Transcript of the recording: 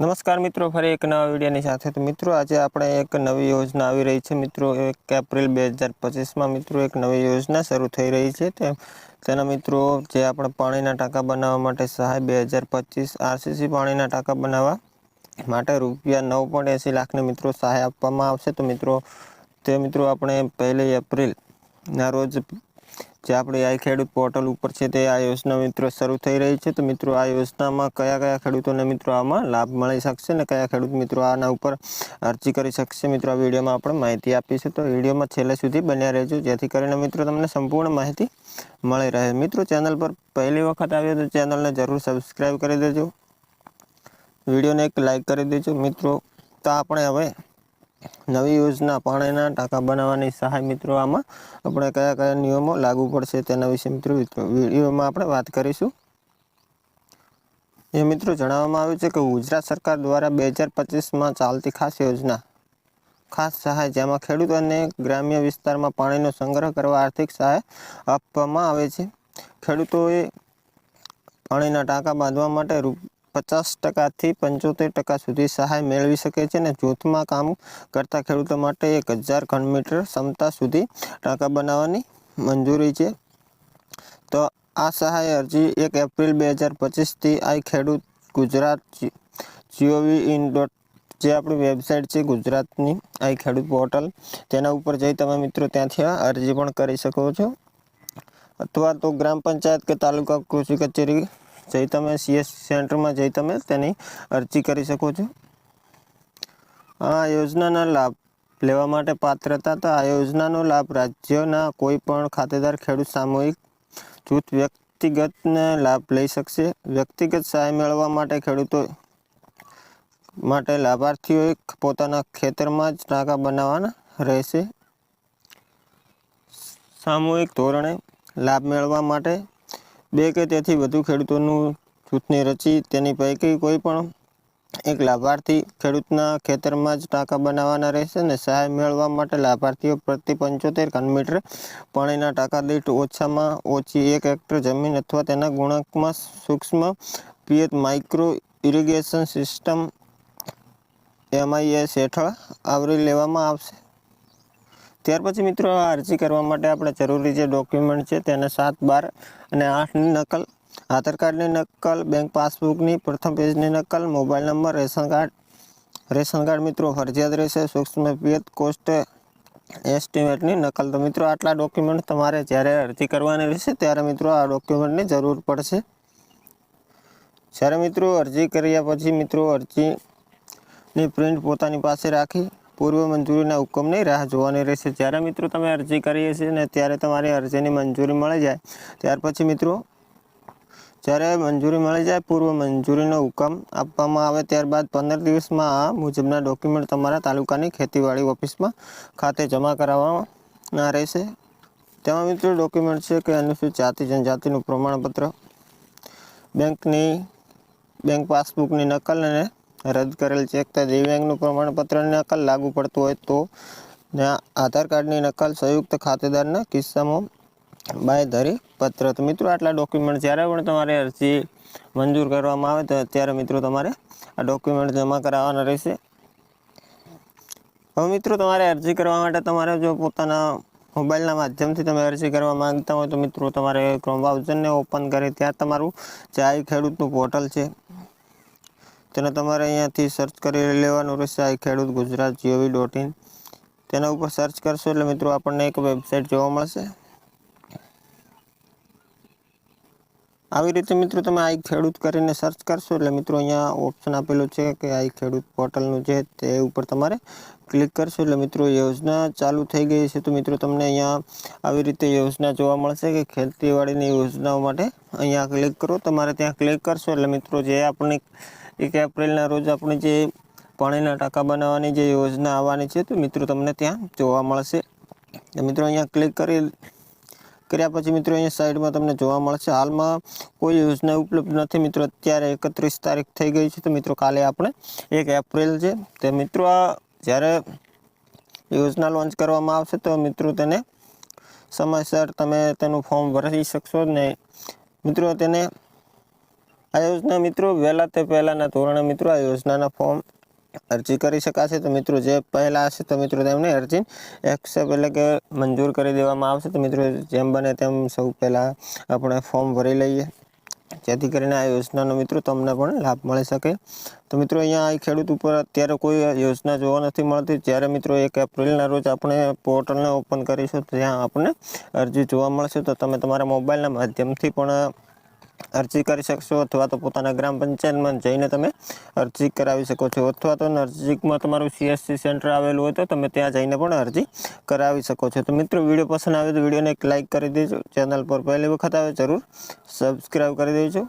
નમસ્કાર મિત્રો, ફરી એક નવા વિડીયોની સાથે. તો મિત્રો, આજે આપણે એક નવી યોજના આવી રહી છે. મિત્રો, એક એપ્રિલ બે હજાર પચીસમાં મિત્રો એક નવી યોજના શરૂ થઈ રહી છે. તે તેના મિત્રો, જે આપણે પાણીના ટાંકા બનાવવા માટે સહાય બે હજાર પચીસ આરસીસી પાણીના ટાંકા બનાવવા માટે રૂપિયા નવ પોઈન્ટ એંસી લાખની મિત્રો સહાય આપવામાં આવશે. તો મિત્રો, તે મિત્રો, આપણે પહેલી એપ્રિલના રોજ જે આપણી આ ખેડૂત પોર્ટલ ઉપર છે તે આ યોજના મિત્રો શરૂ થઈ રહી છે. તો મિત્રો આ યોજનામાં કયા કયા ખેડૂતોને મિત્રો આમાં લાભ મળી શકશે ને કયા ખેડૂત મિત્રો આના ઉપર અરજી કરી શકશે મિત્રો આ વિડીયોમાં આપણે માહિતી આપીશું. તો વિડીયોમાં છેલ્લે સુધી બન્યા રહેજો, જેથી કરીને મિત્રો તમને સંપૂર્ણ માહિતી મળી રહે. મિત્રો ચેનલ પર પહેલી વખત આવ્યો તો ચેનલને જરૂર સબસ્ક્રાઈબ કરી દેજો. વિડીયોને એક લાઈક કરી દેજો. મિત્રો, તો આપણે હવે નવી યોજના પાણીના ટાંકા બનાવવાની સહાય મિત્રો આમાં આપણે કયા કયા નિયમો લાગુ પડશે તેના વિશે મિત્રો. વિડીયોમાં આપણે વાત કરીશું. એ મિત્રો જણાવવામાં આવ્યું છે કે ગુજરાત સરકાર દ્વારા બે હજાર પચીસમાં ચાલતી ખાસ યોજના, ખાસ સહાય જેમાં ખેડૂત અને ગ્રામ્ય વિસ્તારમાં પાણીનો સંગ્રહ કરવા આર્થિક સહાય આપવામાં આવે છે. ખેડૂતોએ પાણીના ટાંકા બાંધવા માટે રૂ પચાસ ટકાથી પંચોતેર ટકા સુધી સહાય મેળવી શકે છે અને જૂથમાં કામ કરતા ખેડૂતો માટે એક હજાર ઘનમીટર ક્ષમતા સુધી ટાંકા બનાવવાની મંજૂરી છે. તો આ સહાય અરજી એક એપ્રિલ બે હજાર પચીસથી આ ખેડૂત ગુજરાત જીઓવી ઇન ડોટ, જે આપણી વેબસાઇટ છે ગુજરાતની આઈ ખેડૂત પોર્ટલ, તેના ઉપર જઈ તમે મિત્રો ત્યાંથી અરજી પણ કરી શકો છો. અથવા તો ગ્રામ પંચાયત કે તાલુકા કૃષિ કચેરી જઈ તમે સીએસ સેન્ટરમાં જઈ તમે તેની અરજી કરી શકો છો. આ યોજનાના લાભ લેવા માટે પાત્રતા તો આ યોજનાનો લાભ રાજ્યના કોઈ પણ ખાતેદાર, ખેડૂત, સામૂહિક, જૂથ, વ્યક્તિગતને લાભ લઈ શકશે. વ્યક્તિગત સહાય મેળવવા માટે ખેડૂતો માટે લાભાર્થીઓએ પોતાના ખેતરમાં જ ટાંકા બનાવવાના રહેશે. સામૂહિક ધોરણે લાભ મેળવવા માટે બે કે તેથી વધુ ખેડૂતોનું જૂથને રચી તેની પૈકી કોઈ પણ એક લાભાર્થી ખેડૂતના ખેતરમાં જ ટાંકા બનાવવાના રહેશે અને સહાય મેળવવા માટે લાભાર્થીઓ પ્રતિ પંચોતેર ઘનમીટર પાણીના ટાંકા દીઠ ઓછામાં ઓછી એક હેક્ટર જમીન અથવા તેના ગુણાંકમાં સૂક્ષ્મ પિયત માઇક્રો ઇરિગેશન સિસ્ટમ એમઆઈએસ હેઠળ આવરી લેવામાં આવશે. ત્યાર પછી મિત્રો આ અરજી કરવા માટે આપણે જરૂરી જે ડોક્યુમેન્ટ છે તેને સાત બાર અને આઠની નકલ, આધાર કાર્ડની નકલ બેંક પાસબુકની પ્રથમ પેજની નકલ mobile number ration card ration card મિત્રો ફરજિયાત રહેશે, સૂક્ષ્મ પિયત કોસ્ટ એસ્ટિમેટની નકલ. તો મિત્રો આટલા ડોક્યુમેન્ટ તમારે જ્યારે અરજી કરવાની રહેશે ત્યારે મિત્રો આ ડોક્યુમેન્ટની જરૂર પડશે. જ્યારે મિત્રો અરજી કર્યા પછી મિત્રો અરજીની પ્રિન્ટ પોતાની પાસે રાખી પૂર્વ મંજૂરીના હુકમની રાહ જોવાની રહેશે. જ્યારે મિત્રો તમે અરજી કરીએ છીએ ને ત્યારે તમારી અરજીની મંજૂરી મળી જાય. ત્યાર પછી મિત્રો, જ્યારે મંજૂરી મળી જાય, પૂર્વ મંજૂરીનો હુકમ આપવામાં આવે ત્યારબાદ પંદર દિવસમાં આ મુજબના ડોક્યુમેન્ટ તમારા તાલુકાની ખેતીવાડી ઓફિસમાં ખાતે જમા કરાવવાના રહેશે. તેમાં મિત્રો ડોક્યુમેન્ટ છે કે અનુસૂચિત જાતિ, જનજાતિનું પ્રમાણપત્ર, બેંકની, બેંક પાસબુકની નકલ અને રદ કરેલ ચેક તો દિવ્યાંગનું પ્રમાણપત્રની નકલ લાગુ પડતું હોય તો આધાર કાર્ડની નકલ સંયુક્ત ખાતેદારના કિસ્સામાં બાંયધરી પત્ર. તો મિત્રો આટલા ડોક્યુમેન્ટ જ્યારે પણ તમારે અરજી મંજૂર કરવામાં આવે તો ત્યારે મિત્રો તમારે આ ડોક્યુમેન્ટ જમા કરાવવાના રહેશે. હવે મિત્રો તમારે અરજી કરવા માટે તમારે જો પોતાના મોબાઈલના માધ્યમથી તમે અરજી કરવા માંગતા હોય તો મિત્રો તમારે ક્રોમ બ્રાઉઝરને ઓપન કરી ત્યાં તમારું જાય ખેડૂતનું પોર્ટલ છે. તેને તમારે અહીંયાથી સર્ચ કરી લેવાનું રહેશે આઈ ખેડૂત ગુજરાત જીઓવી ડોટ ઇન તેના ઉપર સર્ચ કરશો એટલે મિત્રો આપણને એક વેબસાઇટ જોવા મળશે. આવી રીતે મિત્રો તમે આઈ ખેડૂત કરીને સર્ચ કરશો એટલે મિત્રો અહીંયા ઓપ્શન આપેલું છે કે આઈ ખેડૂત પોર્ટલનું છે તે ઉપર તમારે ક્લિક કરશો એટલે મિત્રો યોજના ચાલુ થઈ ગઈ છે. તો મિત્રો તમને અહીંયા આવી રીતે યોજના જોવા મળશે કે ખેતીવાડીની યોજનાઓ માટે અહીંયા ક્લિક કરો. તમારે ત્યાં ક્લિક કરશો એટલે મિત્રો જે આપણે એક એપ્રિલના રોજ આપણે જે પાણીના ટાંકા બનાવવાની જે યોજના આવવાની છે તો મિત્રો તમને ત્યાં જોવા મળશે. મિત્રો અહીંયા ક્લિક કરી કર્યા પછી મિત્રો અહીંયા સાઈડમાં તમને જોવા મળશે. હાલમાં કોઈ યોજના ઉપલબ્ધ નથી મિત્રો. અત્યારે એકત્રીસ તારીખ થઈ ગઈ છે તો મિત્રો કાલે આપણે એક એપ્રિલ છે. તે મિત્રો જ્યારે યોજના લોન્ચ કરવામાં આવશે તો મિત્રો તેને સમયસર તમે તેનું ફોર્મ ભરી શકશો ને મિત્રો તેને આ યોજના મિત્રો વહેલા તે પહેલાંના ધોરણે મિત્રો આ યોજનાના ફોર્મ અરજી કરી શકાશે તો મિત્રો જે પહેલાં હશે તો મિત્રો તેમને અરજી એક્સેપ્ટ એટલે કે મંજૂર કરી દેવામાં આવશે. તો મિત્રો જેમ બને તેમ સૌ પહેલાં આપણે ફોર્મ ભરી લઈએ. જેથી કરીને આ યોજનાનો મિત્રો તમને પણ લાભ મળી શકે. તો મિત્રો અહીંયા ખેડૂત ઉપર અત્યારે કોઈ યોજના જોવા નથી મળતી. જ્યારે મિત્રો એક એપ્રિલના રોજ આપણે પોર્ટલને ઓપન કરીશું, ત્યાં આપણે અરજી જોવા મળશે. તો તમે તમારા મોબાઈલના માધ્યમથી પણ અરજી કરી શકશો અથવા તો પોતાના ગ્રામ પંચાયતમાં જઈને તમે અરજી કરાવી શકો છો. અથવા તો નજીકમાં તમારું સીએસસી સેન્ટર આવેલું હોય તો તમે ત્યાં જઈને પણ અરજી કરાવી શકો છો. તો મિત્રો, વીડિયો પસંદ આવે તો વિડીયોને એક લાઇક કરી દેજો. ચેનલ પર પહેલી વખત આવે જરૂર સબસ્ક્રાઈબ કરી દેજો.